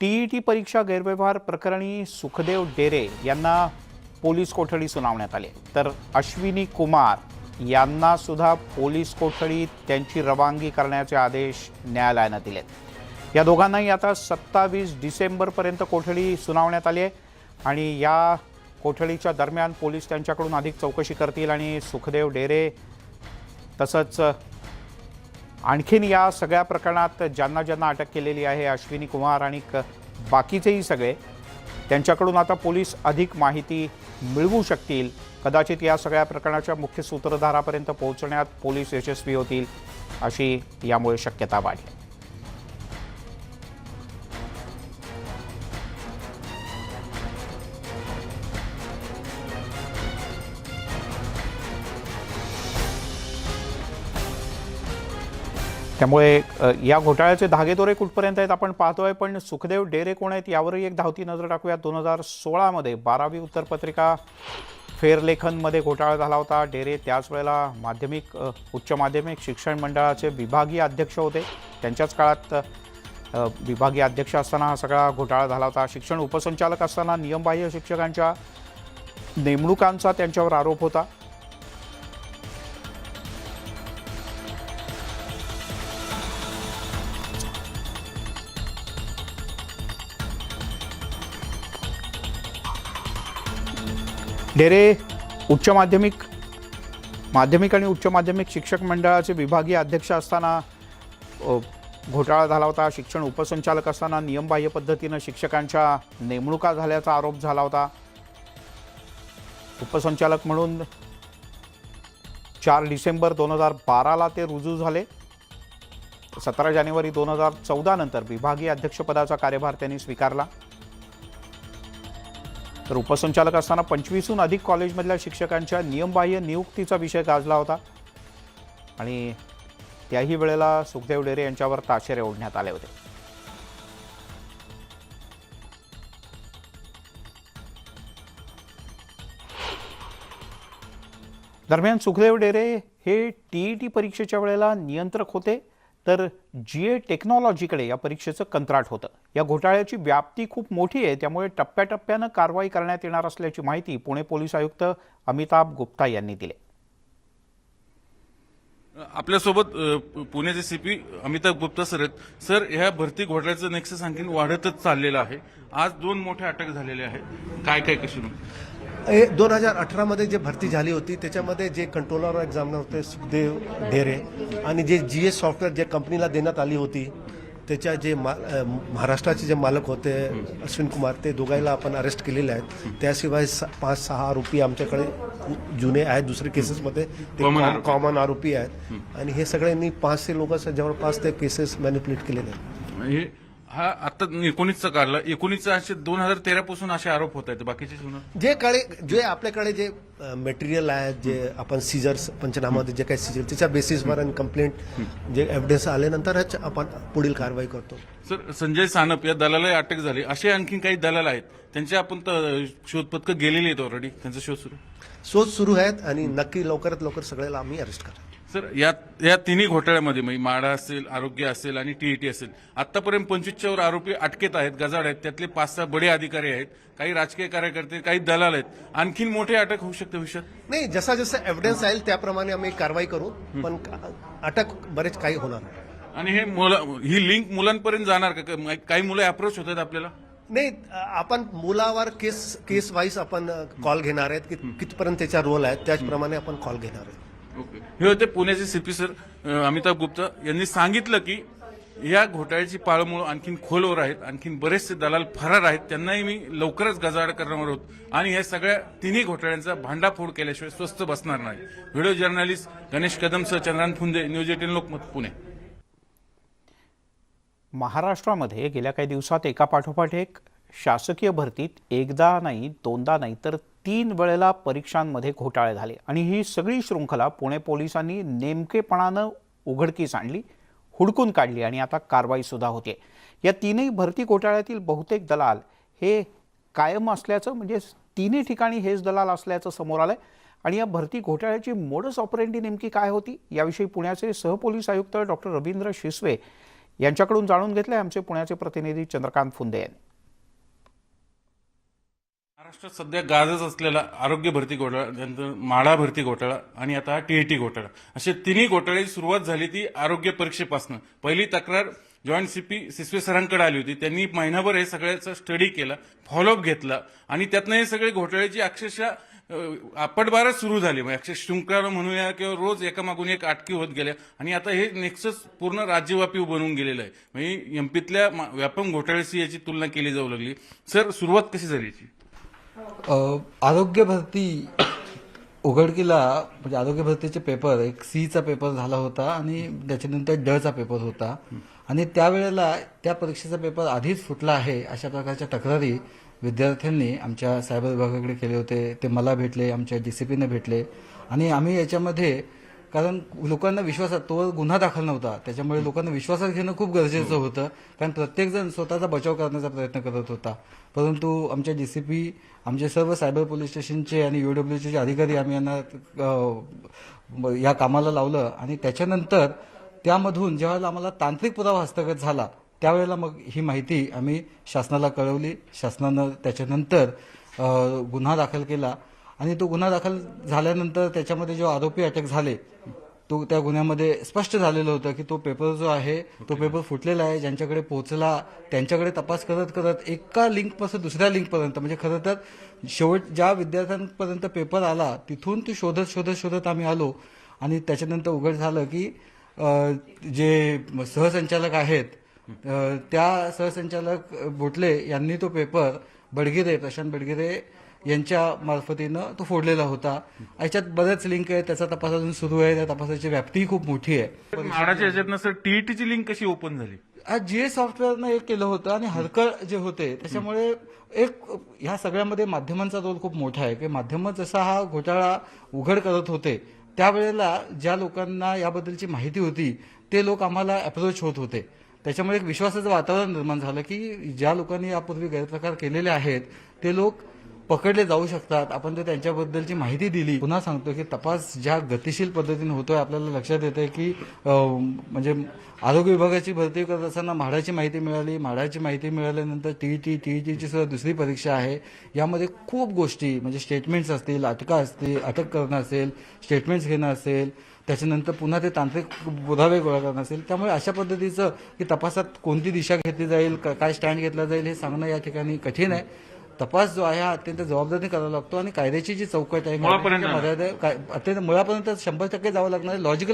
TET परीक्षा गैरव्यवहार प्रकरणी सुखदेव डेरे यांना पोलीस कोठडी सुनावण्यात आली. तर अश्विनी कुमार यांना सुद्धा पोलीस कोठडीत त्यांची रवानगी करण्याचे आदेश न्यायालयानं दिलेत. या दोघांनाही आता सत्तावीस डिसेंबरपर्यंत कोठडी सुनावण्यात आली आहे आणि या कोठडीच्या दरम्यान पोलीस त्यांच्याकडून अधिक चौकशी करतील आणि सुखदेव डेरे तसंच आणखीन या सगळ्या प्रकरणात ज्यांना ज्यांना अटक केलेली आहे अश्विनी कुमार आणि बाकीचेही सगळे त्यांच्याकडून आता पोलीस अधिक माहिती मिळवू शकतील. कदाचित या सगळ्या प्रकरणाच्या मुख्य सूत्रधारापर्यंत पोहोचण्यात पोलीस यशस्वी होतील अशी यामुळे शक्यता वाढली. त्यामुळे या घोटाळ्याचे धागेदोरे कुठपर्यंत आहेत आपण पाहतोय पण सुखदेव डेरे कोण आहेत यावरही एक धावती नजर टाकूया दोन हजार सोळामध्ये बारावी उत्तरपत्रिका फेरलेखनमध्ये घोटाळा झाला होता. डेरे त्याच वेळेला माध्यमिक उच्च माध्यमिक शिक्षण मंडळाचे विभागीय अध्यक्ष होते. त्यांच्याच काळात विभागीय अध्यक्ष असताना हा सगळा घोटाळा झाला होता. शिक्षण उपसंचालक असताना नियमबाह्य शिक्षकांच्या नेमणुकांचा त्यांच्यावर आरोप होता. डेरे उच्च माध्यमिक माध्यमिक आणि उच्च माध्यमिक शिक्षक मंडळाचे विभागीय अध्यक्ष असताना घोटाळा झाला होता. शिक्षण उपसंचालक असताना नियमबाह्य पद्धतीनं शिक्षकांच्या नेमणुका झाल्याचा आरोप झाला होता. उपसंचालक म्हणून चार डिसेंबर दोन हजार बाराला ते रुजू झाले. सतरा जानेवारी दोन हजार चौदा नंतर विभागीय अध्यक्षपदाचा कार्यभार त्यांनी स्वीकारला. तर उपसंचालक असताना पंचवीसहून अधिक कॉलेजमधल्या शिक्षकांच्या नियमबाह्य नियुक्तीचा विषय गाजला होता. आणि त्याही वेळेला सुखदेव डेरे यांच्यावर ताशेरे ओढण्यात आले होते. दरम्यान सुखदेव डेरे हे टीईटी परीक्षेच्या वेळेला नियंत्रक होते. तर जी ए टेक्नॉलॉजीकडे या परीक्षेचं कंत्राट होतं. या घोटाळ्याची व्याप्ती खूप मोठी आहे त्यामुळे टप्प्याटप्प्यानं कारवाई करण्यात येणार असल्याची माहिती पुणे पोलीस आयुक्त अमिताभ गुप्ता यांनी दिली. आपल्यासोबत अ, पु- पुण्याचे सीपी अमिताभ गुप्ता सर आहेत. सर ह्या भरती घोटाळ्याचं नेक्सस आणखी वाढतच चाललेलं आहे. आज दोन मोठे अटक झालेले आहेत. काय काय कशी? दोन हजार अठरामध्ये जे भरती झाली होती त्याच्यामध्ये जे कंट्रोलर एक्झामिनर होते सुखदेव ढेरे आणि जे जी एस सॉफ्टवेअर जे कंपनीला देण्यात आली होती त्याच्या जे मा महाराष्ट्राचे जे मालक होते अश्विन कुमार ते दोघांना आपण अरेस्ट केलेले आहेत. त्याशिवाय स- पाच सहा आरोपी आमच्याकडे जुने आहेत दुसरे केसेसमध्ये ते. कॉमन आरोपी. आहेत. आणि हे सगळ्यांनी पाचशे लोक जवळपास ते केसेस मॅनिपुलेट केलेले आहेत. हे आता एकोणीसचा काढला. एकोणीसचा असे दोन हजार तेरा पासून असे आरोप होत आहेत. बाकीचे सुना जे कडे जे आपल्याकडे जे मटेरियल आहे जे आपण सीजर्स पंचनामामध्ये जे काही सीजर त्याच्या बेसिसवर आणि कंप्लेंट जे एव्हिडन्स आल्यानंतरच आपण पुढील कारवाई करतो. सर संजय सानप या दलाला अटक झाली. असे आणखी काही दलाल आहेत. त्यांचे आपण तर शोध पथकं गेलेली आहेत ऑलरेडी त्यांचा शोध सुरू. शोध सुरू आहेत आणि नक्की लवकरात लवकर सगळ्याला आम्ही अरेस्ट करू. सर या या तिन्ही घोटाळ्यामध्ये म्हणजे माडा असेल आरोग्य असेल आणि टीईटी असेल आतापर्यंत पंचवीसच्या वर आरोपी अटकेत आहेत गजाड आहेत त्यातले पाच सहा बडे अधिकारी आहेत काही राजकीय कार्यकर्ते काही दलाल आहेत. आणखीन मोठे अटक होऊ शकते भविष्यात? नाही जसा जसा एव्हिडन्स येईल त्याप्रमाणे आम्ही कारवाई करू पण अटक बरेच काही होणार. आणि हे मुलं ही लिंक मुलांपर्यंत जाणार का? काही मुलं अप्रोच होत आहेत आपल्याला? नाही आपण मुलावर केस केस वाईज आपण कॉल घेणार आहेत की कितपर्यंत त्याचा रोल आहे त्याचप्रमाणे आपण कॉल घेणार आहेत. हे होते पुण्याचे सीपी सर अमिताभ गुप्ता. यांनी सांगितलं की या घोटाळ्याची पाळमुळं आणखीन खोलवर आहेत आणखीन बरेचसे दलाल फरार आहेत. त्यांनाही मी लवकरच गजाआड करणार आहोत. आणि या सगळ्या तिन्ही घोटाळ्यांचा भांडाफोड केल्याशिवाय स्वस्त बसणार नाही. व्हिडिओ जर्नलिस्ट गणेश कदमसह चंद्रान फुंदे न्यूज एटीन लोकमत पुणे. महाराष्ट्रामध्ये गेल्या काही दिवसात एका पाठोपाठ एक शासकीय भरतीत एकदा नाही दोनदा नाही तर तीन वेळेला परीक्षांमध्ये घोटाळे झाले आणि ही सगळी शृंखला पुणे पोलिसांनी नेमकेपणानं उघडकीस आणली हुडकून काढली आणि आता कारवाईसुद्धा होते. या तीनही भरती घोटाळ्यातील बहुतेक दलाल हे कायम असल्याचं म्हणजे तिन्ही ठिकाणी हेच दलाल असल्याचं समोर आलं आणि या भरती घोटाळ्याची मोडस ऑपरेंटी नेमकी काय होती याविषयी पुण्याचे सहपोलीस आयुक्त डॉक्टर रवींद्र शिसवे यांच्याकडून जाणून घेतले आमचे पुण्याचे प्रतिनिधी चंद्रकांत फुंदे यांनी. महाराष्ट्रात सध्या गाजत असलेला आरोग्य भरती घोटाळा त्यानंतर माळा भरती घोटाळा आणि आता टीएटी घोटाळा. असे तिन्ही घोटाळ्याची सुरुवात झाली ती आरोग्य परीक्षेपासून. पहिली तक्रार जॉईंट सी पी सिसवे सरांकडे आली होती. त्यांनी महिनाभर हे सगळ्याचा स्टडी केला फॉलोअप घेतला आणि त्यातनं हे सगळे घोटाळ्याची अक्षरशः आपटबारच सुरू झाली. म्हणजे अक्षर शृंखला म्हणूया किंवा रोज एकामागून एक अटकी होत गेल्या आणि आता हे नेक्सस पूर्ण राज्यव्यापी बनून गेलेलं आहे. म्हणजे एमपीतल्या व्यापम घोटाळ्याशी याची तुलना केली जाऊ लागली. सर सुरुवात कशी झाली याची? आरोग्य भरती उघडकीला म्हणजे आरोग्य भरतीचे पेपर एक सीचा पेपर झाला होता आणि त्याच्यानंतर डचा पेपर होता. आणि त्यावेळेला त्या परीक्षेचा पेपर आधीच फुटला आहे अशा प्रकारच्या तक्रारी विद्यार्थ्यांनी आमच्या सायबर विभागाकडे केले होते. ते मला भेटले आमच्या डी सी पीने भेटले. आणि आम्ही याच्यामध्ये कारण लोकांना विश्वासात तो गुन्हा दाखल नव्हता. त्याच्यामुळे लोकांना विश्वासात घेणं खूप गरजेचं होतं. कारण प्रत्येकजण स्वतःचा बचाव करण्याचा प्रयत्न करत होता. परंतु आमच्या डीसीपी आमचे सर्व सायबर पोलीस स्टेशनचे आणि यूडब्ल्यूचे अधिकारी आम्ही यांना या कामाला लावलं आणि त्याच्यानंतर त्यामधून जेव्हा आम्हाला तांत्रिक पुरावा हस्तगत झाला त्यावेळेला मग ही माहिती आम्ही शासनाला कळवली. शासनानं त्याच्यानंतर गुन्हा दाखल केला. आणि तो गुन्हा दाखल झाल्यानंतर त्याच्यामध्ये जो आरोपी अटक झाले तो त्या गुन्ह्यामध्ये स्पष्ट झालेलं होतं की तो पेपर जो आहे तो पेपर फुटलेला आहे ज्यांच्याकडे पोहोचला त्यांच्याकडे तपास करत करत एका लिंकपासून दुसऱ्या लिंकपर्यंत म्हणजे खरं तर शेवट ज्या विद्यार्थ्यांपर्यंत पेपर आला तिथून ते शोधत शोधत शोधत आम्ही आलो. आणि त्याच्यानंतर उघड झालं की जे सहसंचालक आहेत त्या सहसंचालक बोटले यांनी तो पेपर बडगिरे प्रशांत बडगिरे यांच्या मार्फतीनं तो फोडलेला होता. याच्यात बरेच लिंक आहे त्याचा तपास अजून सुरू आहे त्या तपासाची व्याप्तीही खूप मोठी आहे. म्हाडाच्या सर टीईटीची लिंक कशी ओपन झाली? आज जीए सॉफ्टवेअरनं एक केलं होतं आणि हरकळ जे होते त्याच्यामुळे एक ह्या सगळ्यामध्ये माध्यमांचा रोल खूप मोठा आहे. की माध्यम जसा हा घोटाळा उघड करत होते त्यावेळेला ज्या लोकांना याबद्दलची माहिती होती ते लोक आम्हाला अप्रोच होत होते. त्याच्यामुळे एक विश्वासाचं वातावरण निर्माण झालं की ज्या लोकांनी यापूर्वी गैरप्रकार केलेले आहेत ते लोक पकडले जाऊ शकतात. आपण जर त्यांच्याबद्दलची माहिती दिली. पुन्हा सांगतो की तपास ज्या गतिशील पद्धतीने होतोय आपल्याला लक्षात येते की म्हणजे आरोग्य विभागाची भरती करत असताना म्हाडाची माहिती मिळाली. म्हाडाची माहिती मिळाल्यानंतर टी टी टी टीची सुद्धा दुसरी परीक्षा आहे. यामध्ये खूप गोष्टी म्हणजे स्टेटमेंट्स असतील अटका असतील अटक करणं असेल स्टेटमेंट्स घेणं असेल त्याच्यानंतर पुन्हा ते तांत्रिक पुरावे गोळा करणं असेल. त्यामुळे अशा पद्धतीचं की तपासात कोणती दिशा घेतली जाईल का- काय स्टँड घेतला जाईल हे सांगणं या ठिकाणी कठीण आहे. तपास जो आहे हा अत्यंत जबाबदारीने करावा लागतो आणि कायद्याची जी चौकट आहे मर्यादा अत्यंत मुळापर्यंत शंभर टक्के जावं लागणार लॉजिकल